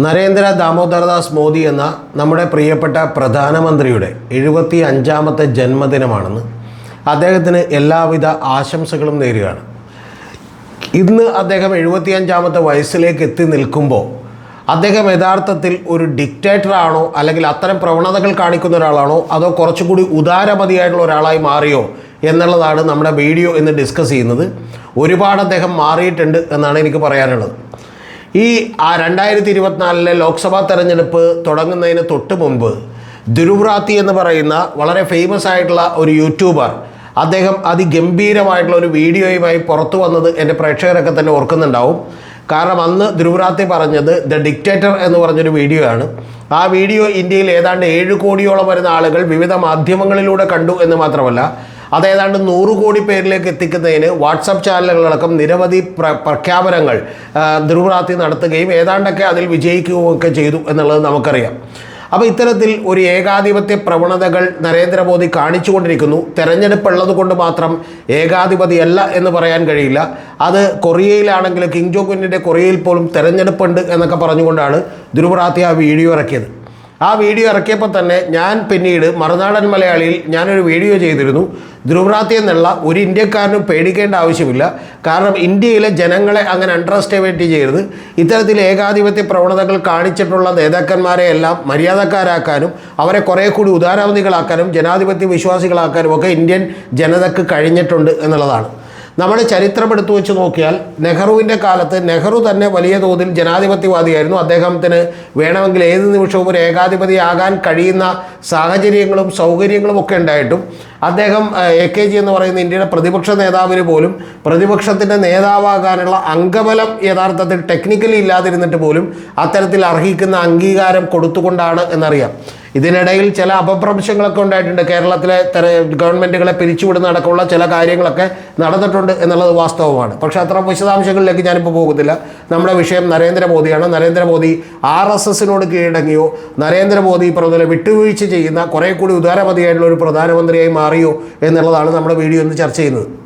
നരേന്ദ്ര ദാമോദർദാസ് മോദി എന്ന നമ്മുടെ പ്രിയപ്പെട്ട പ്രധാനമന്ത്രിയുടെ എഴുപത്തി അഞ്ചാമത്തെ ജന്മദിനമാണെന്ന് അദ്ദേഹത്തിന് എല്ലാവിധ ആശംസകളും നേരുകയാണ്. ഇന്ന് അദ്ദേഹം എഴുപത്തി അഞ്ചാമത്തെ വയസ്സിലേക്ക് എത്തി നിൽക്കുമ്പോൾ അദ്ദേഹം യഥാർത്ഥത്തിൽ ഒരു ഡിക്റ്റേറ്റർ ആണോ അല്ലെങ്കിൽ അത്തരം പ്രവണതകൾ കാണിക്കുന്ന ഒരാളാണോ അതോ കുറച്ചുകൂടി ഉദാരമതിയായിട്ടുള്ള ഒരാളായി മാറിയോ എന്നുള്ളതാണ് നമ്മുടെ വീഡിയോ ഇന്ന് ഡിസ്കസ് ചെയ്യുന്നത്. ഒരുപാട് അദ്ദേഹം മാറിയിട്ടുണ്ട് എന്നാണ് എനിക്ക് പറയാനുള്ളത്. ഈ ആ രണ്ടായിരത്തി ഇരുപത്തിനാലിലെ ലോക്സഭാ തെരഞ്ഞെടുപ്പ് തുടങ്ങുന്നതിന് തൊട്ട് മുമ്പ് ദുരുവ്രാത്തി എന്ന് പറയുന്ന വളരെ ഫേമസ് ആയിട്ടുള്ള ഒരു യൂട്യൂബർ അദ്ദേഹം അതിഗംഭീരമായിട്ടുള്ള ഒരു വീഡിയോയുമായി പുറത്തു വന്നത് എന്റെ പ്രേക്ഷകരൊക്കെ തന്നെ ഓർക്കുന്നുണ്ടാവും. കാരണം അന്ന് ധ്രുവരാത്തി പറഞ്ഞത് ദ ഡിക്റ്റേറ്റർ എന്ന് പറഞ്ഞൊരു വീഡിയോ ആണ് ആ വീഡിയോ ഇന്ത്യയിൽ ഏതാണ്ട് ഏഴ് കോടിയോളം വരുന്ന ആളുകൾ വിവിധ മാധ്യമങ്ങളിലൂടെ കണ്ടു എന്ന് മാത്രമല്ല അത് ഏതാണ്ട് നൂറ് കോടി പേരിലേക്ക് എത്തിക്കുന്നതിന് വാട്സപ്പ് ചാനലുകളടക്കം നിരവധി പ്ര പ്രഖ്യാപനങ്ങൾ ധ്രുവറാത്തി നടത്തുകയും ഏതാണ്ടൊക്കെ അതിൽ വിജയിക്കുകയൊക്കെ ചെയ്തു എന്നുള്ളത് നമുക്കറിയാം. അപ്പോൾ ഇത്തരത്തിൽ ഒരു ഏകാധിപത്യ പ്രവണതകൾ നരേന്ദ്രമോദി കാണിച്ചുകൊണ്ടിരിക്കുന്നു. തെരഞ്ഞെടുപ്പ് ഉള്ളത് കൊണ്ട് മാത്രം ഏകാധിപതിയല്ല എന്ന് പറയാൻ കഴിയില്ല. അത് കൊറിയയിലാണെങ്കിൽ കിങ് ജോ കുന്നിന്റെ കൊറിയയിൽ പോലും തെരഞ്ഞെടുപ്പുണ്ട് എന്നൊക്കെ പറഞ്ഞുകൊണ്ടാണ് ധ്രുവറാത്തി ആ വീഡിയോ ഇറക്കിയത്. ആ വീഡിയോ ഇറക്കിയപ്പോൾ തന്നെ ഞാൻ പിന്നീട് മറുനാടൻ മലയാളിയിൽ ഞാനൊരു വീഡിയോ ചെയ്തിരുന്നു. ധ്രുവറാത്തി എന്നുള്ള ഒരു ഇന്ത്യക്കാരനും പേടിക്കേണ്ട ആവശ്യമില്ല. കാരണം ഇന്ത്യയിലെ ജനങ്ങളെ അങ്ങനെ അണ്ടർ എസ്റ്റിമേറ്റ് ചെയ്യരുത്. ഇത്തരത്തിൽ ഏകാധിപത്യ പ്രവണതകൾ കാണിച്ചിട്ടുള്ള നേതാക്കന്മാരെ എല്ലാം മര്യാദക്കാരാക്കാനും അവരെ കുറേ കൂടി ഉദാരവധികളാക്കാനും ജനാധിപത്യ വിശ്വാസികളാക്കാനും ഒക്കെ ഇന്ത്യൻ ജനതക്ക് കഴിഞ്ഞിട്ടുണ്ട് എന്നുള്ളതാണ്. നമ്മുടെ ചരിത്രം എടുത്തു വെച്ച് നോക്കിയാൽ നെഹ്റുവിന്റെ കാലത്ത് നെഹ്റു തന്നെ വലിയ തോതിൽ ജനാധിപത്യവാദിയായിരുന്നു. അദ്ദേഹത്തിന് വേണമെങ്കിൽ ഏത് നിമിഷവും ഒരു ഏകാധിപതിയാകാൻ കഴിയുന്ന സാഹചര്യങ്ങളും സൗകര്യങ്ങളും ഒക്കെ ഉണ്ടായിട്ടും അദ്ദേഹം എ കെ ജി എന്ന് പറയുന്ന ഇന്ത്യയുടെ പ്രതിപക്ഷ നേതാവിന് പോലും പ്രതിപക്ഷത്തിന്റെ നേതാവാകാനുള്ള അംഗബലം യഥാർത്ഥത്തിൽ ടെക്നിക്കലി ഇല്ലാതിരുന്നിട്ട് പോലും അത്തരത്തിൽ അർഹിക്കുന്ന അംഗീകാരം കൊടുത്തുകൊണ്ടാണ് എന്നറിയാം. ഇതിനിടയിൽ ചില അപഭ്രംശങ്ങളൊക്കെ ഉണ്ടായിട്ടുണ്ട്. കേരളത്തിലെ തെര ഗവൺമെന്റുകളെ പിരിച്ചുവിടുന്ന അടക്കമുള്ള ചില കാര്യങ്ങളൊക്കെ നടന്നിട്ടുണ്ട് എന്നുള്ളത് വാസ്തവമാണ്. പക്ഷേ അത്ര വിശദാംശങ്ങളിലേക്ക് ഞാനിപ്പോൾ പോകുന്നില്ല. നമ്മുടെ വിഷയം നരേന്ദ്രമോദിയാണ്. Narendra Modi R S എസിനോട് കീഴടങ്ങിയോ? നരേന്ദ്രമോദി പ്രതിലെ വിട്ടുവീഴ്ച ചെയ്യുന്ന കുറേ കൂടി ഉദാരമതിയായിട്ടുള്ള ഒരു പ്രധാനമന്ത്രിയായി മാറിയോ എന്നുള്ളതാണ് നമ്മുടെ വീഡിയോ ഇന്ന് ചർച്ച ചെയ്യുന്നത്.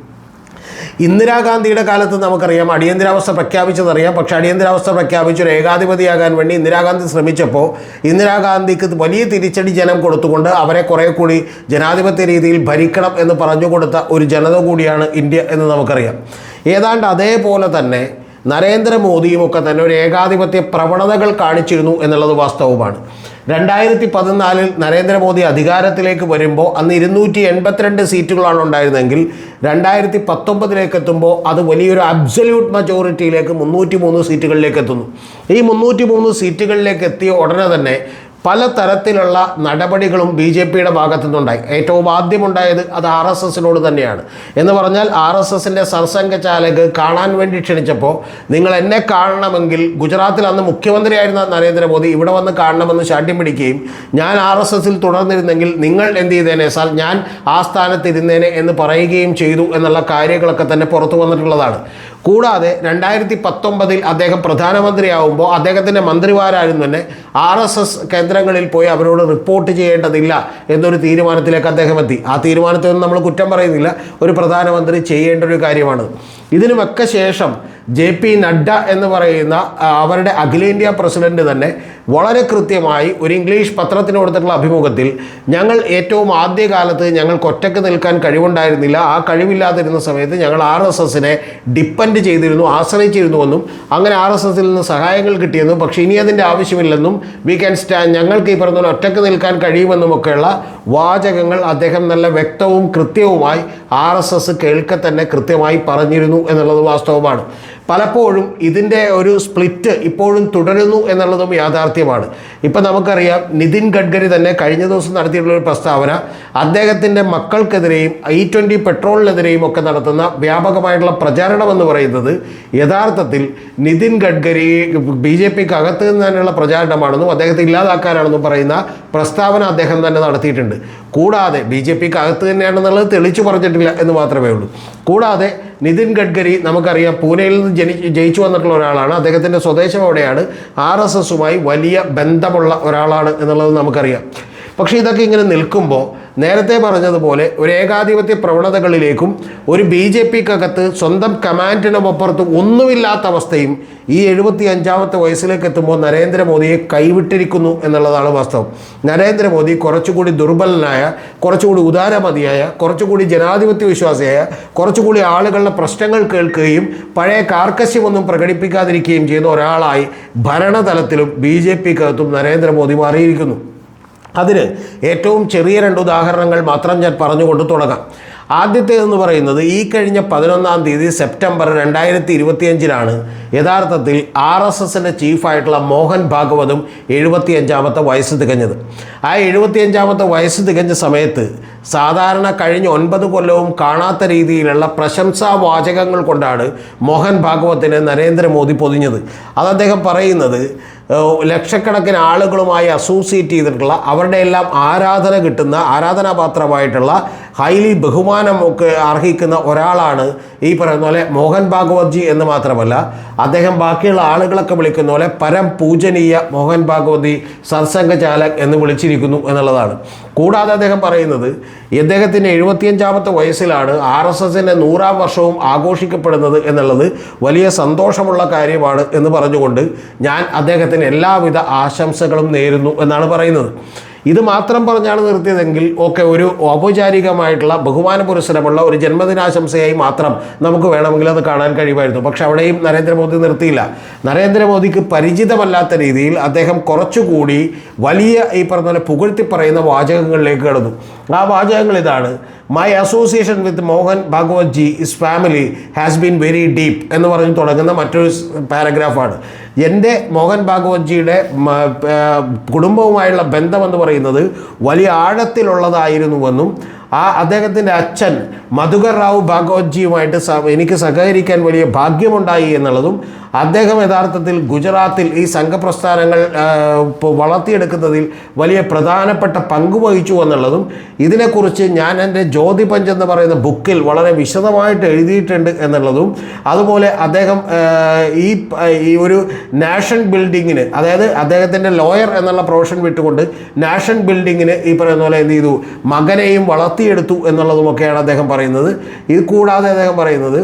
ഇന്ദിരാഗാന്ധിയുടെ കാലത്ത് നമുക്കറിയാം അടിയന്തരാവസ്ഥ പ്രഖ്യാപിച്ചതറിയാം. പക്ഷേ അടിയന്തരാവസ്ഥ പ്രഖ്യാപിച്ച് ഒരു ഏകാധിപതിയാകാൻ വേണ്ടി ഇന്ദിരാഗാന്ധി ശ്രമിച്ചപ്പോൾ ഇന്ദിരാഗാന്ധിക്ക് വലിയ തിരിച്ചടി ജനം കൊടുത്തുകൊണ്ട് അവരെ കുറേ കൂടി ജനാധിപത്യ രീതിയിൽ ഭരിക്കണം എന്ന് പറഞ്ഞു കൊടുത്ത ഒരു ജനത കൂടിയാണ് ഇന്ത്യ എന്ന് നമുക്കറിയാം. ഏതാണ്ട് അതേപോലെ തന്നെ നരേന്ദ്രമോദിയും ഒക്കെ തന്നെ ഒരു ഏകാധിപത്യ പ്രവണതകൾ കാണിച്ചിരുന്നു എന്നുള്ളത് വാസ്തവമാണ്. രണ്ടായിരത്തി പതിനാലിൽ നരേന്ദ്രമോദി അധികാരത്തിലേക്ക് വരുമ്പോൾ അന്ന് ഇരുന്നൂറ്റി എൺപത്തിരണ്ട് സീറ്റുകളാണ് ഉണ്ടായിരുന്നെങ്കിൽ രണ്ടായിരത്തി പത്തൊമ്പതിലേക്ക് എത്തുമ്പോൾ അത് വലിയൊരു അബ്സല്യൂട്ട് മജോറിറ്റിയിലേക്ക് മുന്നൂറ്റി മൂന്ന് സീറ്റുകളിലേക്ക് എത്തുന്നു ഈ മുന്നൂറ്റി മൂന്ന് സീറ്റുകളിലേക്ക് എത്തിയ ഉടനെ തന്നെ പല തരത്തിലുള്ള നടപടികളും ബി ജെ പിയുടെ ഭാഗത്തു നിന്നുണ്ടായി ഏറ്റവും ആദ്യം ഉണ്ടായത് അത് ആർ എസ് എസിനോട് തന്നെയാണ്. എന്ന് പറഞ്ഞാൽ ആർ എസ് എസിന്റെ സർസംഘചാലക് കാണാൻ വേണ്ടി ക്ഷണിച്ചപ്പോൾ നിങ്ങൾ എന്നെ കാണണമെങ്കിൽ ഗുജറാത്തിൽ അന്ന് മുഖ്യമന്ത്രിയായിരുന്ന നരേന്ദ്രമോദി ഇവിടെ വന്ന് കാണണമെന്ന് ശാഠ്യം പിടിക്കുകയും ഞാൻ ആർ എസ് എസിൽ തുടർന്നിരുന്നെങ്കിൽ നിങ്ങൾ എന്ത് ചെയ്തേനെ? സാർ ഞാൻ ആ സ്ഥാനത്തിരുന്നേനെ എന്ന് പറയുകയും ചെയ്തു എന്നുള്ള കാര്യങ്ങളൊക്കെ തന്നെ പുറത്തു വന്നിട്ടുള്ളതാണ്. കൂടാതെ രണ്ടായിരത്തി പത്തൊമ്പതിൽ അദ്ദേഹം പ്രധാനമന്ത്രിയാവുമ്പോൾ അദ്ദേഹത്തിന്റെ മന്ത്രിമാരാരും തന്നെ. ആർ എസ് എസ് കേന്ദ്രങ്ങളിൽ പോയി അവരോട് റിപ്പോർട്ട് ചെയ്യേണ്ടതില്ല എന്നൊരു തീരുമാനത്തിലേക്ക് അദ്ദേഹം എത്തി. ആ തീരുമാനത്തിൽ നമ്മൾ കുറ്റം പറയുന്നില്ല. ഒരു പ്രധാനമന്ത്രി ചെയ്യേണ്ട ഒരു കാര്യമാണ്. ഇതിനുമൊക്കെ ശേഷം ജെ പി നഡ്ഡ എന്ന് പറയുന്ന അവരുടെ അഖിലേന്ത്യാ പ്രസിഡന്റ് തന്നെ വളരെ കൃത്യമായി ഒരു ഇംഗ്ലീഷ് പത്രത്തിന് കൊടുത്തിട്ടുള്ള അഭിമുഖത്തിൽ ഞങ്ങൾ ഏറ്റവും ആദ്യകാലത്ത് ഞങ്ങൾക്ക് ഒറ്റയ്ക്ക് നിൽക്കാൻ കഴിവുണ്ടായിരുന്നില്ല. ആ കഴിവില്ലാതിരുന്ന സമയത്ത് ഞങ്ങൾ ആർ എസ് എസിനെ ഡിപ്പെൻഡ് ചെയ്തിരുന്നു ആശ്രയിച്ചിരുന്നുവെന്നും അങ്ങനെ ആർ എസ് എസിൽ നിന്ന് സഹായങ്ങൾ കിട്ടിയെന്നും പക്ഷേ ഇനി അതിന്റെ ആവശ്യമില്ലെന്നും വി ക്യാൻ സ്റ്റാൻഡ് ഞങ്ങൾക്ക് ഈ പറഞ്ഞ ഒറ്റയ്ക്ക് നിൽക്കാൻ കഴിയുമെന്നുമൊക്കെയുള്ള വാചകങ്ങൾ അദ്ദേഹം നല്ല വ്യക്തവും കൃത്യവുമായി ആർ എസ് എസ് കേൾക്കെ തന്നെ കൃത്യമായി പറഞ്ഞിരുന്നു എന്നുള്ളത് വാസ്തവമാണ്. പലപ്പോഴും ഇതിന്റെ ഒരു സ്പ്ലിറ്റ് ഇപ്പോഴും തുടരുന്നു എന്നുള്ളതും യാഥാർത്ഥ്യമാണ്. ഇപ്പം നമുക്കറിയാം നിതിൻ ഗഡ്കരി തന്നെ കഴിഞ്ഞ ദിവസം നടത്തിയിട്ടുള്ള ഒരു പ്രസ്താവന അദ്ദേഹത്തിന്റെ മക്കൾക്കെതിരെയും ഐ ട്വന്റി പെട്രോളിനെതിരെയും ഒക്കെ നടത്തുന്ന വ്യാപകമായിട്ടുള്ള പ്രചാരണം എന്ന് പറയുന്നത് യഥാർത്ഥത്തിൽ നിതിൻ ഗഡ്കരി ബി ജെ പിക്ക് അകത്ത് തന്നെയുള്ള പ്രചാരണമാണെന്നും അദ്ദേഹത്തെ ഇല്ലാതാക്കാനാണെന്നും പറയുന്ന പ്രസ്താവന അദ്ദേഹം തന്നെ നടത്തിയിട്ടുണ്ട്. കൂടാതെ ബി ജെ പിക്ക് അകത്ത് തന്നെയാണെന്നുള്ളത് തെളിച്ചു പറഞ്ഞിട്ടില്ല എന്ന് മാത്രമേ ഉള്ളൂ. കൂടാതെ നിതിൻ ഗഡ്കരി നമുക്കറിയാം പൂനെയിൽ നിന്ന് ജനി ജയിച്ചു വന്നിട്ടുള്ള ഒരാളാണ്. അദ്ദേഹത്തിന്റെ സ്വദേശം അവിടെയാണ്. ആർ എസ് എസുമായി വലിയ ബന്ധമുള്ള ഒരാളാണ് എന്നുള്ളത് നമുക്കറിയാം. പക്ഷേ ഇതൊക്കെ ഇങ്ങനെ നിൽക്കുമ്പോൾ നേരത്തെ പറഞ്ഞതുപോലെ ഒരു ഏകാധിപത്യ പ്രവണതകളിലേക്കും ഒരു ബി ജെ പിക്കകത്ത് സ്വന്തം കമാൻഡിനുമപ്പുറത്ത് ഒന്നുമില്ലാത്ത അവസ്ഥയും ഈ എഴുപത്തി അഞ്ചാമത്തെ വയസ്സിലേക്ക് എത്തുമ്പോൾ നരേന്ദ്രമോദിയെ കൈവിട്ടിരിക്കുന്നു എന്നുള്ളതാണ് വാസ്തവം. നരേന്ദ്രമോദി കുറച്ചുകൂടി ദുർബലനായ കുറച്ചുകൂടി ഉദാരമതിയായ കുറച്ചുകൂടി ജനാധിപത്യ വിശ്വാസിയായ കുറച്ചുകൂടി ആളുകളുടെ പ്രശ്നങ്ങൾ കേൾക്കുകയും പഴയ കാർക്കശ്യമൊന്നും പ്രകടിപ്പിക്കാതിരിക്കുകയും ചെയ്യുന്ന ഒരാളായി ഭരണതലത്തിലും ബി ജെ പിക്കകത്തും നരേന്ദ്രമോദി മാറിയിരിക്കുന്നു. അതിന് ഏറ്റവും ചെറിയ രണ്ട് ഉദാഹരണങ്ങൾ മാത്രം ഞാൻ പറഞ്ഞുകൊണ്ട് തുടങ്ങാം. ആദ്യത്തേതെന്ന് പറയുന്നത് ഈ കഴിഞ്ഞ പതിനൊന്നാം തീയതി സെപ്റ്റംബർ രണ്ടായിരത്തി ഇരുപത്തിയഞ്ചിനാണ് യഥാർത്ഥത്തിൽ ആർ എസ് എസിന്റെ ചീഫായിട്ടുള്ള മോഹൻ ഭാഗവതും എഴുപത്തിയഞ്ചാമത്തെ വയസ്സ് തികഞ്ഞത്. ആ എഴുപത്തിയഞ്ചാമത്തെ വയസ്സ് തികഞ്ഞ സമയത്ത് സാധാരണ കഴിഞ്ഞ ഒൻപത് കൊല്ലവും കാണാത്ത രീതിയിലുള്ള പ്രശംസാ വാചകങ്ങൾ കൊണ്ടാണ് മോഹൻ ഭാഗവത്തിനെ നരേന്ദ്രമോദി പൊതിഞ്ഞത്. അത് അദ്ദേഹം പറയുന്നത് ലക്ഷക്കണക്കിന് ആളുകളുമായി അസോസിയേറ്റ് ചെയ്തിട്ടുള്ള അവരുടെ എല്ലാം ആരാധന കിട്ടുന്ന ആരാധനാപാത്രമായിട്ടുള്ള ഹൈലി ബഹുമാനം ഒക്കെ അർഹിക്കുന്ന ഒരാളാണ് ഈ പറയുന്ന പോലെ മോഹൻ ഭാഗവത്ജി എന്ന് മാത്രമല്ല അദ്ദേഹം ബാക്കിയുള്ള ആളുകളൊക്കെ വിളിക്കുന്ന പോലെ പരം പൂജനീയ മോഹൻ ഭാഗവതി സത്സംഗചാലക് എന്ന് വിളിച്ചിരിക്കുന്നു എന്നുള്ളതാണ്. കൂടാതെ അദ്ദേഹം പറയുന്നത് ഇദ്ദേഹത്തിന്റെ എഴുപത്തിയഞ്ചാമത്തെ വയസ്സിലാണ് ആർ എസ് എസിന്റെ നൂറാം വർഷവും ആഘോഷിക്കപ്പെടുന്നത് എന്നുള്ളത് വലിയ സന്തോഷമുള്ള കാര്യമാണ് എന്ന് പറഞ്ഞുകൊണ്ട് ഞാൻ അദ്ദേഹത്തിന് എല്ലാവിധ ആശംസകളും നേരുന്നു എന്നാണ് പറയുന്നത്. ഇത് മാത്രം പറഞ്ഞാണ് നിർത്തിയതെങ്കിൽ ഒക്കെ ഒരു ഔപചാരികമായിട്ടുള്ള ബഹുമാന പുരസ്സരമുള്ള ഒരു ജന്മദിനാശംസയായി മാത്രം നമുക്ക് വേണമെങ്കിൽ അത് കാണാൻ കഴിയുമായിരുന്നു. പക്ഷെ അവിടെയും നരേന്ദ്രമോദി നിർത്തിയില്ല. നരേന്ദ്രമോദിക്ക് പരിചിതമല്ലാത്ത രീതിയിൽ അദ്ദേഹം കുറച്ചുകൂടി വലിയ ഈ പറഞ്ഞ പോലെ പുകഴ്ത്തി പറയുന്ന വാചകങ്ങളിലേക്ക് കടന്നു. ആ വാചകങ്ങൾ ഇതാണ്. My association with Mohan Bhagwat ji is family has been very deep എന്ന് പറഞ്ഞ് തുടങ്ങുന്ന മറ്റൊരു പാരഗ്രാഫാണ് എന്റെ മോഹൻ ഭാഗവത് ജിയുടെ കുടുംബവുമായുള്ള ബന്ധമെന്ന് പറയുന്നത് വലിയ ആഴത്തിലുള്ളതായിരുന്നുവെന്നും ആ അദ്ദേഹത്തിന്റെ അച്ഛൻ മധുകർ റാവു ഭാഗവത്ജിയുമായിട്ട് ജിയുമായിട്ട് എനിക്ക് സഹകരിക്കാൻ വലിയ ഭാഗ്യമുണ്ടായി എന്നുള്ളതും അദ്ദേഹം യഥാർത്ഥത്തിൽ ഗുജറാത്തിൽ ഈ സംഘപ്രസ്ഥാനങ്ങൾ വളർത്തിയെടുക്കുന്നതിൽ വലിയ പ്രധാനപ്പെട്ട പങ്ക് വഹിച്ചു എന്നുള്ളതും ഇതിനെക്കുറിച്ച് ഞാൻ എന്റെ ജ്യോതിപഞ്ച് എന്ന് പറയുന്ന ബുക്കിൽ വളരെ വിശദമായിട്ട് എഴുതിയിട്ടുണ്ട് എന്നുള്ളതും അതുപോലെ അദ്ദേഹം ഈ ഈ ഒരു നാഷൻ ബിൽഡിങ്ങിന് അതായത് അദ്ദേഹത്തിന്റെ ലോയർ എന്നുള്ള പ്രൊഫഷൻ വിട്ടുകൊണ്ട് നാഷൻ ബിൽഡിങ്ങിന് ഈ പറയുന്ന പോലെ എന്ത് ചെയ്തു? മകനെയും വളർത്തിയെടുത്തു എന്നുള്ളതുമൊക്കെയാണ് അദ്ദേഹം പറയുന്നത്. ഇത് കൂടാതെ അദ്ദേഹം പറയുന്നത്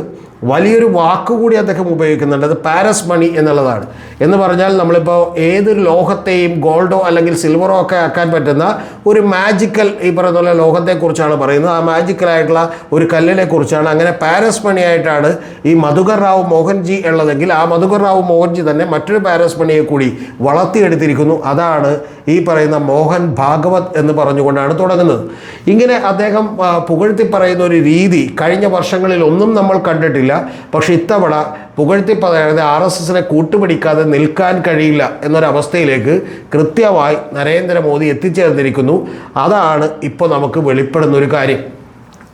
വലിയൊരു വാക്കുകൂടി അദ്ദേഹം ഉപയോഗിക്കുന്നുണ്ട്. അത് പാരസ് മണി എന്നുള്ളതാണ്. എന്ന് പറഞ്ഞാൽ നമ്മളിപ്പോൾ ഏതൊരു ലോഹത്തെയും ഗോൾഡോ അല്ലെങ്കിൽ സിൽവറോ ഒക്കെ ആക്കാൻ പറ്റുന്ന ഒരു മാജിക്കൽ ഈ പറയുന്ന പോലെ ലോഹത്തെക്കുറിച്ചാണ് പറയുന്നത്. ആ മാജിക്കലായിട്ടുള്ള ഒരു കല്ലിനെ കുറിച്ചാണ് അങ്ങനെ പാരസ് മണിയായിട്ടാണ് ഈ മധുകർ റാവു മോഹൻജി ഉള്ളതെങ്കിൽ ആ മധുകർ റാവു മോഹൻജി തന്നെ മറ്റൊരു പാരസ് മണിയെ കൂടി വളർത്തിയെടുത്തിരിക്കുന്നു. അതാണ് ഈ പറയുന്ന മോഹൻ ഭാഗവത് എന്ന് പറഞ്ഞുകൊണ്ടാണ് തുടങ്ങുന്നത്. ഇങ്ങനെ അദ്ദേഹം പുകഴ്ത്തി പറയുന്ന ഒരു രീതി കഴിഞ്ഞ വർഷങ്ങളിൽ ഒന്നും നമ്മൾ കണ്ടിട്ടില്ല. പക്ഷെ ഇത്തവണ പുകഴ്ത്തി പറയുന്നത് ആർ എസ് എസിനെ കൂട്ടുപിടിക്കാതെ നിൽക്കാൻ കഴിയില്ല എന്നൊരവസ്ഥയിലേക്ക് കൃത്യമായി നരേന്ദ്രമോദി എത്തിച്ചേർന്നിരിക്കുന്നു. അതാണ് ഇപ്പോൾ നമുക്ക് വെളിപ്പെടുന്ന ഒരു കാര്യം.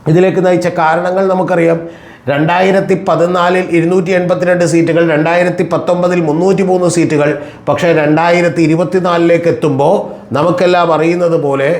ഇതിലേക്ക് നയിച്ച കാരണങ്ങൾ നമുക്കറിയാം. രണ്ടായിരത്തി പതിനാലിൽ ഇരുന്നൂറ്റി എൺപത്തിരണ്ട് സീറ്റുകൾ രണ്ടായിരത്തി പത്തൊമ്പതിൽ മുന്നൂറ്റി മൂന്ന് സീറ്റുകൾ. പക്ഷേ രണ്ടായിരത്തി ഇരുപത്തിനാലിലേക്ക് എത്തുമ്പോൾ നമുക്കെല്ലാം അറിയുന്നത് പോലെ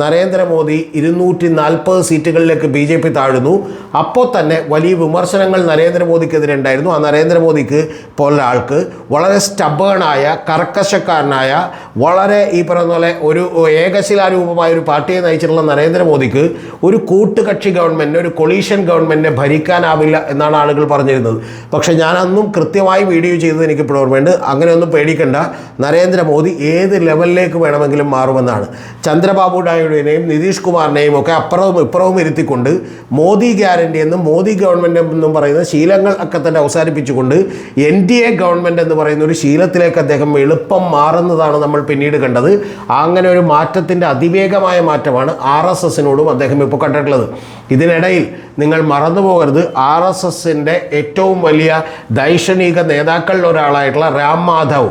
നരേന്ദ്രമോദി ഇരുന്നൂറ്റി നാൽപ്പത് സീറ്റുകളിലേക്ക് ബി ജെ പി താഴുന്നു. അപ്പോൾ തന്നെ വലിയ വിമർശനങ്ങൾ നരേന്ദ്രമോദിക്കെതിരെ ഉണ്ടായിരുന്നു. ആ നരേന്ദ്രമോദിക്ക് പോലുള്ള ആൾക്ക് വളരെ സ്റ്റബേണായ കർക്കശക്കാരനായ വളരെ ഈ പറയുന്ന പോലെ ഒരു ഏകശിലാരൂപമായ ഒരു പാർട്ടിയെ നയിച്ചിട്ടുള്ള നരേന്ദ്രമോദിക്ക് ഒരു കൂട്ടുകക്ഷി ഗവൺമെന്റ് ഒരു കൊളീഷൻ ഗവൺമെന്റിനെ ഭരിക്കാനാവില്ല എന്നാണ് ആളുകൾ പറഞ്ഞിരുന്നത്. പക്ഷേ ഞാൻ അന്നും കൃത്യമായി വീഡിയോ ചെയ്തത് എനിക്ക് ഇപ്പോൾ ഓർമ്മയുണ്ട്. അങ്ങനെയൊന്നും പേടിക്കണ്ട. നരേന്ദ്രമോദി ഏത് ലെവലിലേക്ക് വേണമെങ്കിലും മാറുമെന്നാണ്. ചന്ദ്രബാബു നായിഡുവിനെയും നിതീഷ് കുമാറിനെയും ഒക്കെ അപ്പുറവും ഇപ്പുറവും ഇരുത്തിക്കൊണ്ട് മോദി ഗ്യാരണ്ടി എന്നും മോദി ഗവൺമെന്റ് എന്നും പറയുന്ന ശീലങ്ങൾ ഒക്കെ തന്നെ അവസാനിപ്പിച്ചുകൊണ്ട് എൻ ഡി എ ഗവൺമെന്റ് എന്ന് പറയുന്ന ഒരു ശീലത്തിലേക്ക് അദ്ദേഹം എളുപ്പം മാറുന്നതാണ് നമ്മൾ പിന്നീട് കണ്ടത്. അങ്ങനെ ഒരു മാറ്റത്തിന്റെ അതിവേഗമായ മാറ്റമാണ് ആർ എസ് എസിനോടും അദ്ദേഹം ഇപ്പോൾ കണ്ടിട്ടുള്ളത്. ഇതിനിടയിൽ നിങ്ങൾ മറന്നു പോകരുത്. ആർ എസ് എസിന്റെ ഏറ്റവും വലിയ ദൈക്ഷണിക നേതാക്കളിൽ ഒരാളായിട്ടുള്ള Ram Madhav.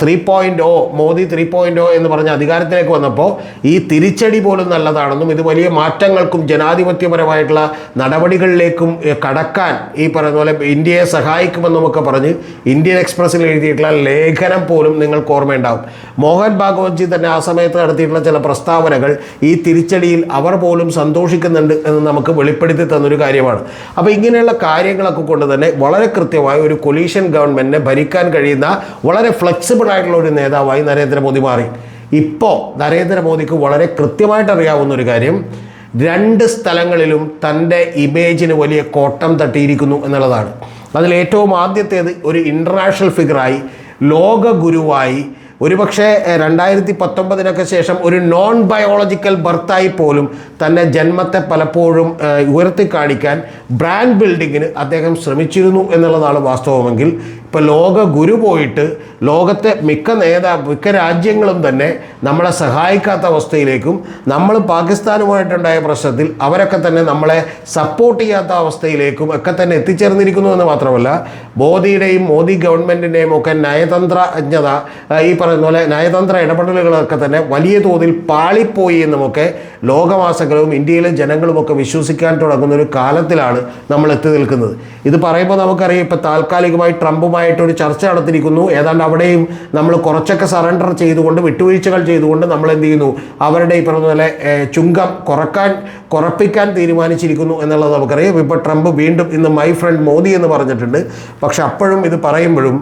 Three point O Modi three point O എന്ന് പറഞ്ഞ അധികാരത്തിലേക്ക് വന്നപ്പോൾ ഈ തിരിച്ചടി പോലും നല്ലതാണെന്നും ഇത് വലിയ മാറ്റങ്ങൾക്കും ജനാധിപത്യപരമായിട്ടുള്ള നടപടികളിലേക്കും കടക്കാൻ ഈ പറയുന്ന പോലെ ഇന്ത്യയെ സഹായിക്കുമെന്നുമൊക്കെ പറഞ്ഞ് ഇന്ത്യൻ എക്സ്പ്രസ്സിൽ എഴുതിയിട്ടുള്ള ലേഖനം പോലും നിങ്ങൾക്ക് ഓർമ്മയുണ്ടാവും. മോഹൻ ഭാഗവത്ജി തന്നെ ആ സമയത്ത് നടത്തിയിട്ടുള്ള ചില പ്രസ്താവനകൾ ഈ തിരിച്ചടിയിൽ അവർ പോലും സന്തോഷിക്കുന്നുണ്ട് എന്ന് നമുക്ക് വെളിപ്പെടുത്തി തന്നൊരു കാര്യമാണ്. അപ്പോൾ ഇങ്ങനെയുള്ള കാര്യങ്ങളൊക്കെ കൊണ്ട് തന്നെ വളരെ കൃത്യമായ ഒരു കൊലീഷൻ ഗവൺമെന്റിനെ ഭരിക്കാൻ കഴിയുന്ന വളരെ ഫ്ലെക്സിബിൾ ആയിട്ടുള്ള ഒരു നേതാവായി നരേന്ദ്രമോദി മാറി. ഇപ്പോൾ നരേന്ദ്രമോദിക്ക് വളരെ കൃത്യമായിട്ട് അറിയാവുന്ന ഒരു കാര്യം രണ്ട് സ്ഥലങ്ങളിലും തന്റെ ഇമേജിന് വലിയ കോട്ടം തട്ടിയിരിക്കുന്നു എന്നുള്ളതാണ്. അതിൽ ഏറ്റവും ആദ്യത്തേത് ഒരു ഇന്റർനാഷണൽ ഫിഗറായി ലോക ഗുരുവായി ഒരുപക്ഷെ രണ്ടായിരത്തി പത്തൊമ്പതിനൊക്കെ ശേഷം ഒരു നോൺ ബയോളജിക്കൽ ബർത്തായി പോലും തന്റെ ജന്മത്തെ പലപ്പോഴും ഉയർത്തി കാണിക്കാൻ ബ്രാൻഡ് ബിൽഡിങ്ങിന് അദ്ദേഹം ശ്രമിച്ചിരുന്നു എന്നുള്ളതാണ് വാസ്തവമെങ്കിൽ ഇപ്പോൾ ലോക ഗുരു പോയിട്ട് ലോകത്തെ മിക്ക നേതാ മിക്ക രാജ്യങ്ങളും തന്നെ നമ്മളെ സഹായിക്കാത്ത അവസ്ഥയിലേക്കും നമ്മൾ പാകിസ്ഥാനുമായിട്ടുണ്ടായ പ്രശ്നത്തിൽ അവരൊക്കെ തന്നെ നമ്മളെ സപ്പോർട്ട് ചെയ്യാത്ത അവസ്ഥയിലേക്കും ഒക്കെ തന്നെ എത്തിച്ചേർന്നിരിക്കുന്നു എന്ന് മാത്രമല്ല മോദിയുടെയും മോദി ഗവൺമെന്റിന്റെയും ഒക്കെ നയതന്ത്രജ്ഞത ഈ പറയുന്ന പോലെ നയതന്ത്ര ഇടപെടലുകളൊക്കെ തന്നെ വലിയ തോതിൽ പാളിപ്പോയി എന്നുമൊക്കെ ലോകമാസങ്ങളും ഇന്ത്യയിലെ ജനങ്ങളുമൊക്കെ വിശ്വസിക്കാൻ തുടങ്ങുന്ന ഒരു കാലത്തിലാണ് നമ്മൾ എത്തി നിൽക്കുന്നത്. ഇത് പറയുമ്പോൾ നമുക്കറിയാം ഇപ്പോൾ താൽക്കാലികമായി ട്രംപുമായിട്ട് ഒരു ചർച്ച നടത്തിയിരിക്കുന്നു. ഏതാണ്ട് അവിടെയും നമ്മൾ കുറച്ചൊക്കെ സറണ്ടർ ചെയ്തുകൊണ്ട് വിട്ടുവീഴ്ചകൾ ചെയ്തുകൊണ്ട് നമ്മൾ എന്ത് ചെയ്യുന്നു? അവരുടെ ഈ പറഞ്ഞ പോലെ ചുങ്കം കുറയ്ക്കാൻ കുറപ്പിക്കാൻ തീരുമാനിച്ചിരിക്കുന്നു എന്നുള്ളത് നമുക്കറിയാം. ഇപ്പോൾ ട്രംപ് വീണ്ടും ഇന്ന് മൈ ഫ്രണ്ട് മോദി എന്ന് പറഞ്ഞിട്ടുണ്ട്. പക്ഷെ അപ്പോഴും ഇത് പറയുമ്പോഴും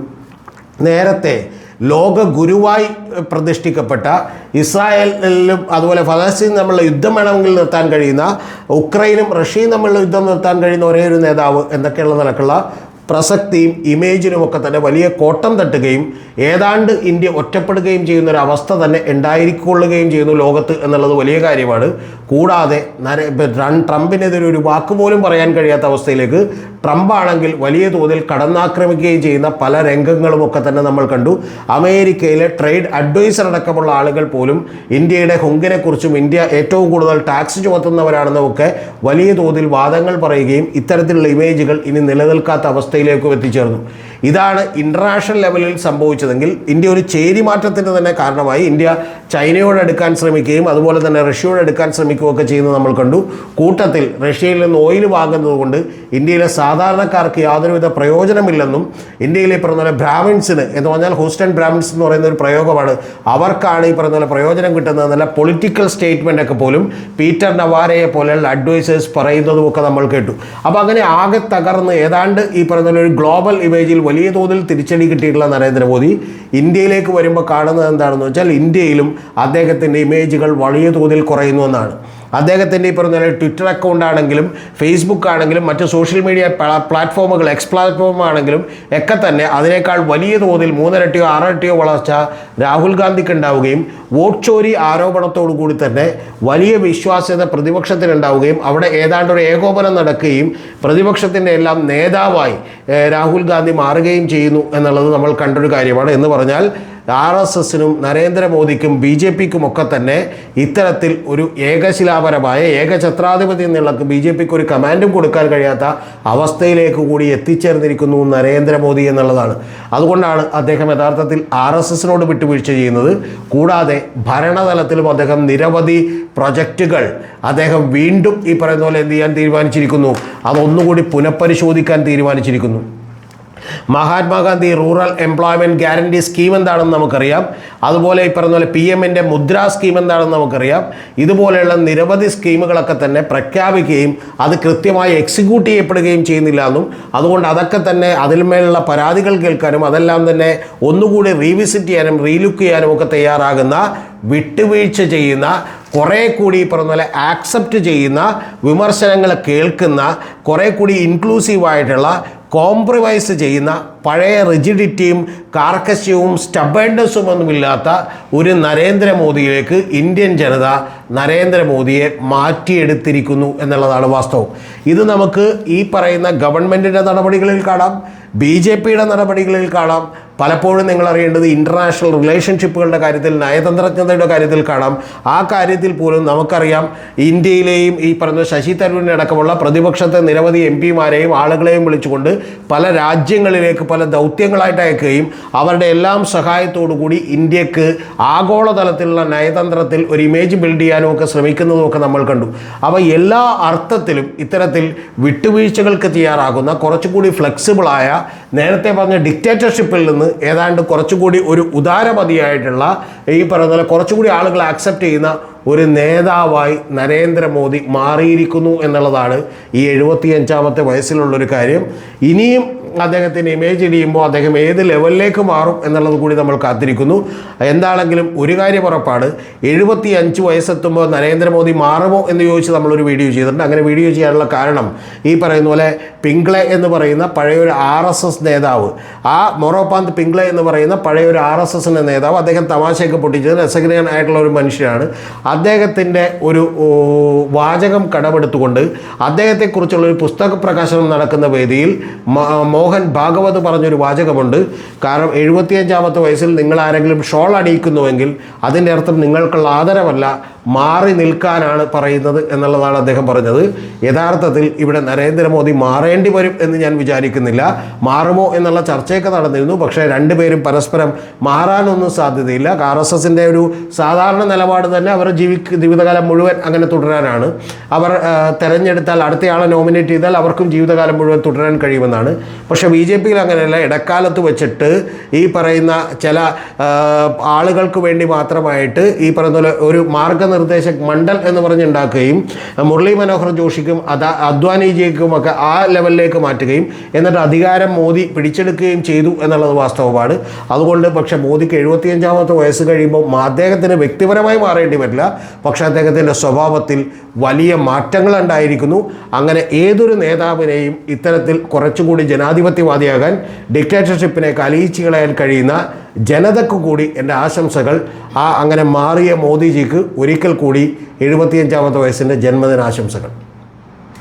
നേരത്തെ ലോക ഗുരുവായി പ്രതിഷ്ഠിക്കപ്പെട്ട ഇസ്രായേലിലും അതുപോലെ ഫലസ്തീൻ തമ്മിലുള്ള യുദ്ധം വേണമെങ്കിൽ നിർത്താൻ കഴിയുന്ന ഉക്രൈനും റഷ്യയും തമ്മിലുള്ള യുദ്ധം നിർത്താൻ കഴിയുന്ന ഒരേ ഒരു നേതാവ് എന്നൊക്കെയുള്ള നിലക്കുള്ള പ്രസക്തിയും ഇമേജിനും ഒക്കെ തന്നെ വലിയ കോട്ടം തട്ടുകയും ഏതാണ്ട് ഇന്ത്യ ഒറ്റപ്പെടുകയും ചെയ്യുന്ന ഒരു അവസ്ഥ തന്നെ ഉണ്ടായിരിക്കൊള്ളുകയും ചെയ്യുന്നു ലോകത്ത് എന്നുള്ളത് വലിയ കാര്യമാണ്. കൂടാതെ നര ട്രംപിനെതിരെ ഒരു വാക്ക് പോലും പറയാൻ കഴിയാത്ത അവസ്ഥയിലേക്ക് ട്രംപ് ആണെങ്കിൽ വലിയ തോതിൽ കടന്നാക്രമിക്കുകയും ചെയ്യുന്ന പല രംഗങ്ങളും ഒക്കെ തന്നെ നമ്മൾ കണ്ടു. അമേരിക്കയിലെ ട്രേഡ് അഡ്വൈസർ അടക്കമുള്ള ആളുകൾ പോലും ഇന്ത്യയുടെ ഹുങ്കിനെക്കുറിച്ചും ഇന്ത്യ ഏറ്റവും കൂടുതൽ ടാക്സ് ചുമത്തുന്നവരാണെന്നൊക്കെ വലിയ തോതിൽ വാദങ്ങൾ പറയുകയും ഇത്തരത്തിലുള്ള ഇമേജുകൾ ഇനി നിലനിൽക്കാത്ത അവസ്ഥയിലേക്കും എത്തിച്ചേർന്നു. ഇതാണ് ഇന്റർനാഷണൽ ലെവലിൽ സംഭവിച്ചതെങ്കിൽ ഇന്ത്യ ഒരു ചേരിമാറ്റത്തിന് തന്നെ കാരണമായി. ഇന്ത്യ ചൈനയോട് എടുക്കാൻ ശ്രമിക്കുകയും അതുപോലെ തന്നെ റഷ്യയോട് അടുക്കാൻ ശ്രമിക്കുകയൊക്കെ ചെയ്യുന്നത് നമ്മൾ കണ്ടു. കൂട്ടത്തിൽ റഷ്യയിൽ നിന്ന് ഓയിൽ വാങ്ങുന്നതുകൊണ്ട് ഇന്ത്യയിലെ സാധാരണക്കാർക്ക് യാതൊരുവിധ പ്രയോജനമില്ലെന്നും ഇന്ത്യയിലെ ഈ പറഞ്ഞ ബ്രാഹ്മിൻസിന് എന്ന് പറഞ്ഞാൽ ഹൂസ്റ്റൺ ബ്രാഹ്മിൻസ് എന്ന് പറയുന്ന ഒരു പ്രയോഗമാണ് അവർക്കാണ് ഈ പറഞ്ഞ പ്രയോജനം കിട്ടുന്നത് നല്ല പൊളിറ്റിക്കൽ സ്റ്റേറ്റ്മെന്റ് ഒക്കെ പോലും പീറ്റർ നവാരയെ പോലെയുള്ള അഡ്വൈസേഴ്സ് പറയുന്നതും ഒക്കെ നമ്മൾ കേട്ടു. അപ്പോൾ അങ്ങനെ ആകെ തകർന്ന് ഏതാണ്ട് ഈ പറഞ്ഞ ഒരു ഗ്ലോബൽ ഇമേജിൽ തോതിൽ തിരിച്ചടി കിട്ടിയിട്ടുള്ള നരേന്ദ്രമോദി ഇന്ത്യയിലേക്ക് വരുമ്പോൾ കാണുന്നത് എന്താണെന്ന് വെച്ചാൽ ഇന്ത്യയിലും അദ്ദേഹത്തിന്റെ ഇമേജുകൾ വലിയ തോതിൽ കുറയുന്നു എന്നാണ്. അദ്ദേഹത്തിന്റെ ഈ പറഞ്ഞ ട്വിറ്റർ അക്കൗണ്ട് ആണെങ്കിലും ഫേസ്ബുക്ക് ആണെങ്കിലും മറ്റ് സോഷ്യൽ മീഡിയ പ്ലാ- പ്ലാറ്റ്ഫോമുകൾ എക്സ് പ്ലാറ്റ്ഫോം ആണെങ്കിലും ഒക്കെ തന്നെ അതിനേക്കാൾ വലിയ തോതിൽ മൂന്നിരട്ടിയോ ആറിരട്ടിയോ വളർച്ച രാഹുൽ ഗാന്ധിക്ക് ഉണ്ടാവുകയും വോട്ട് ചോരി ആരോപണത്തോടു കൂടി തന്നെ വലിയ വിശ്വാസ്യത പ്രതിപക്ഷത്തിനുണ്ടാവുകയും അവിടെ ഏതാണ്ട് ഒരു ഏകോപനം നടക്കുകയും പ്രതിപക്ഷത്തിന്റെ എല്ലാം നേതാവായി രാഹുൽ ഗാന്ധി മാറുകയും ചെയ്യുന്നു എന്നുള്ളത് നമ്മൾ കണ്ടൊരു കാര്യമാണ് എന്ന് പറഞ്ഞാൽ ആർ എസ് എസിനും നരേന്ദ്രമോദിക്കും ബി ജെ പിക്കും ഒക്കെ തന്നെ ഇത്തരത്തിൽ ഒരു ഏകശിലാപരമായ ഏകഛത്രാധിപത്യം എന്നുള്ളത് ബി ജെ പിക്ക് ഒരു കമാൻഡും കൊടുക്കാൻ കഴിയാത്ത അവസ്ഥയിലേക്ക് കൂടി എത്തിച്ചേർന്നിരിക്കുന്നു നരേന്ദ്രമോദി എന്നുള്ളതാണ്. അതുകൊണ്ടാണ് അദ്ദേഹം യഥാർത്ഥത്തിൽ ആർ എസ് എസിനോട് വിട്ടുവീഴ്ച ചെയ്യുന്നത്. കൂടാതെ ഭരണതലത്തിലും അദ്ദേഹം നിരവധി പ്രൊജക്റ്റുകൾ അദ്ദേഹം വീണ്ടും ഈ പറയുന്ന പോലെ എന്ത് ചെയ്യാൻ തീരുമാനിച്ചിരിക്കുന്നു? അതൊന്നുകൂടി പുനഃപരിശോധിക്കാൻ തീരുമാനിച്ചിരിക്കുന്നു. Mahatma Gandhi rural employment guarantee scheme എന്താണെന്ന് നമുക്കറിയാം. അതുപോലെ ഈ പറഞ്ഞ പോലെ പി എമ്മിന്റെ മുദ്രാ സ്കീം എന്താണെന്ന് നമുക്കറിയാം. ഇതുപോലെയുള്ള നിരവധി സ്കീമുകളൊക്കെ തന്നെ പ്രഖ്യാപിക്കുകയും അത് കൃത്യമായി എക്സിക്യൂട്ട് ചെയ്യപ്പെടുകയും ചെയ്യുന്നില്ല എന്നും അതുകൊണ്ട് അതൊക്കെ തന്നെ അതിന്മേലുള്ള പരാതികൾ കേൾക്കാനും അതെല്ലാം തന്നെ ഒന്നുകൂടി റീവിസിറ്റ് ചെയ്യാനും റീലുക്ക് ചെയ്യാനും ഒക്കെ തയ്യാറാകുന്ന വിട്ടുവീഴ്ച ചെയ്യുന്ന കുറേ കൂടി പറഞ്ഞ പോലെ ആക്സെപ്റ്റ് ചെയ്യുന്ന വിമർശനങ്ങൾ കേൾക്കുന്ന കുറേ കൂടി ഇൻക്ലൂസീവായിട്ടുള്ള കോംപ്രമൈസ് ചെയ്യുന്ന പഴയ റിജിഡിറ്റിയും കാർക്കശ്യവും സ്റ്റബേൺനെസ്സും ഒന്നുമില്ലാത്ത ഒരു നരേന്ദ്രമോദിയിലേക്ക് ഇന്ത്യൻ ജനത നരേന്ദ്രമോദിയെ മാറ്റിയെടുത്തിരിക്കുന്നു എന്നുള്ളതാണ് വാസ്തവം. ഇത് നമുക്ക് ഈ പറയുന്ന ഗവൺമെന്റിന്റെ നടപടികളിൽ കാണാം ബി ജെ പിയുടെ നടപടികളിൽ കാണാം പലപ്പോഴും നിങ്ങൾ അറിയേണ്ടത് ഇന്റർനാഷണൽ റിലേഷൻഷിപ്പുകളുടെ കാര്യത്തിൽ നയതന്ത്രജ്ഞതയുടെ കാര്യത്തിൽ കാണാം. ആ കാര്യത്തിൽ പോലും നമുക്കറിയാം ഇന്ത്യയിലെയും ഈ പറഞ്ഞ ശശി തരൂരിനെ അടക്കമുള്ള പ്രതിപക്ഷത്തെ നിരവധി എം പിമാരെയും ആളുകളെയും വിളിച്ചുകൊണ്ട് പല രാജ്യങ്ങളിലേക്ക് പല ദൗത്യങ്ങളായിട്ട് അയക്കുകയും അവരുടെ എല്ലാം കൂടി ഇന്ത്യയ്ക്ക് ആഗോളതലത്തിലുള്ള നയതന്ത്രത്തിൽ ഒരു ഇമേജ് ബിൽഡ് ചെയ്യാനും ഒക്കെ ശ്രമിക്കുന്നതും ഒക്കെ നമ്മൾ കണ്ടു. അപ്പോൾ എല്ലാ അർത്ഥത്തിലും ഇത്തരത്തിൽ വിട്ടുവീഴ്ചകൾക്ക് തയ്യാറാകുന്ന കുറച്ചുകൂടി ഫ്ലെക്സിബിളായ നേരത്തെ പറഞ്ഞ ഡിക്റ്റേറ്റർഷിപ്പിൽ നിന്ന് ഏതാണ്ട് കുറച്ചുകൂടി ഒരു ഉദാരമതിയായിട്ടുള്ള ഈ പറയുന്ന കുറച്ചുകൂടി ആളുകൾ ആക്സെപ്റ്റ് ചെയ്യുന്ന ഒരു നേതാവായി നരേന്ദ്രമോദി മാറിയിരിക്കുന്നു എന്നുള്ളതാണ് ഈ എഴുപത്തിയഞ്ചാമത്തെ വയസ്സിലുള്ളൊരു കാര്യം. ഇനിയും അദ്ദേഹത്തിന് ഇമേജ് ഇടിയുമ്പോൾ അദ്ദേഹം ഏത് ലെവലിലേക്ക് മാറും എന്നുള്ളത് കൂടി നമ്മൾ കാത്തിരിക്കുന്നു. എന്താണെങ്കിലും ഒരു കാര്യം ഉറപ്പാണ്. എഴുപത്തി അഞ്ച് വയസ്സെത്തുമ്പോൾ നരേന്ദ്രമോദി മാറുമോ എന്ന് ചോദിച്ച് നമ്മളൊരു വീഡിയോ ചെയ്തിട്ടുണ്ട്. അങ്ങനെ വീഡിയോ ചെയ്യാനുള്ള കാരണം ഈ പറയുന്ന പോലെ പിങ്കളെ എന്ന് പറയുന്ന പഴയൊരു ആർ എസ് എസ് നേതാവ്. ആ മൊറോപാന്ത് പിങ്കളെ എന്ന് പറയുന്ന പഴയൊരു ആർ എസ് എസിന്റെ നേതാവ്. അദ്ദേഹം തമാശയൊക്കെ പൊട്ടിച്ചത് രസകരനായിട്ടുള്ള ഒരു മനുഷ്യനാണ്. അദ്ദേഹത്തിന്റെ ഒരു വാചകം കടമെടുത്തുകൊണ്ട് അദ്ദേഹത്തെക്കുറിച്ചുള്ള ഒരു പുസ്തക പ്രകാശനം നടക്കുന്ന വേദിയിൽ മ- മോഹൻ ഭാഗവത് പറഞ്ഞൊരു വാചകമുണ്ട്. കാരണം എഴുപത്തിയഞ്ചാമത്തെ വയസ്സിൽ നിങ്ങൾ ആരെങ്കിലും ഷോൾ അണിയിക്കുന്നുവെങ്കിൽ അതിന്റെ അർത്ഥം നിങ്ങൾക്കുള്ള ആദരവല്ല. മാറി നിൽക്കാനാണ് പറയുന്നത് എന്നുള്ളതാണ് അദ്ദേഹം പറഞ്ഞത്. യഥാർത്ഥത്തിൽ ഇവിടെ നരേന്ദ്രമോദി മാറേണ്ടി വരും എന്ന് ഞാൻ വിചാരിക്കുന്നില്ല. മാറുമോ എന്നുള്ള ചർച്ചയൊക്കെ നടന്നിരുന്നു. പക്ഷേ രണ്ടുപേരും പരസ്പരം മാറാനൊന്നും സാധ്യതയില്ല. ആർ എസ് എസിന്റെ ഒരു സാധാരണ നിലപാട് തന്നെ അവർ ജീവി ജീവിതകാലം മുഴുവൻ അങ്ങനെ തുടരാനാണ്. അവർ തെരഞ്ഞെടുത്താൽ അടുത്തയാളെ നോമിനേറ്റ് ചെയ്താൽ അവർക്കും ജീവിതകാലം മുഴുവൻ തുടരാൻ കഴിയുമെന്നാണ്. പക്ഷേ ബി ജെ പിയിൽ അങ്ങനെയല്ല. ഇടക്കാലത്ത് വെച്ചിട്ട് ഈ പറയുന്ന ചില ആളുകൾക്ക് വേണ്ടി മാത്രമായിട്ട് ഈ പറയുന്ന ഒരു ഒരു മാർഗനിർദ്ദേശ മണ്ഡൽ എന്ന് പറഞ്ഞുണ്ടാക്കുകയും മുരളി മനോഹർ ജോഷിക്കും അതാ അദ്വാനിജിക്കും ഒക്കെ ആ ലെവലിലേക്ക് മാറ്റുകയും എന്നിട്ട് അധികാരം മോദി പിടിച്ചെടുക്കുകയും ചെയ്തു എന്നുള്ളത് വാസ്തവമാണ്. അതുകൊണ്ട് പക്ഷേ മോദിക്ക് എഴുപത്തിയഞ്ചാമത്തെ വയസ്സ് കഴിയുമ്പോൾ അദ്ദേഹത്തിന് വ്യക്തിപരമായി മാറേണ്ടി വരില്ല. പക്ഷേ അദ്ദേഹത്തിന്റെ സ്വഭാവത്തിൽ വലിയ മാറ്റങ്ങൾ ഉണ്ടായിരിക്കുന്നു. അങ്ങനെ ഏതൊരു നേതാവിനെയും ഇത്തരത്തിൽ കുറച്ചുകൂടി ജനാധിപത്യവാദിയാകാൻ ഡിക്റ്റേറ്റർഷിപ്പിനെ കലയിച്ചു കളയാൻ കഴിയുന്ന ജനതയ്ക്ക് കൂടി എന്റെ ആശംസകൾ. ആ അങ്ങനെ മാറിയ മോദിജിക്ക് ഒരിക്കൽ കൂടി എഴുപത്തിയഞ്ചാമത്തെ വയസ്സിന്റെ ജന്മദിനാശംസകൾ.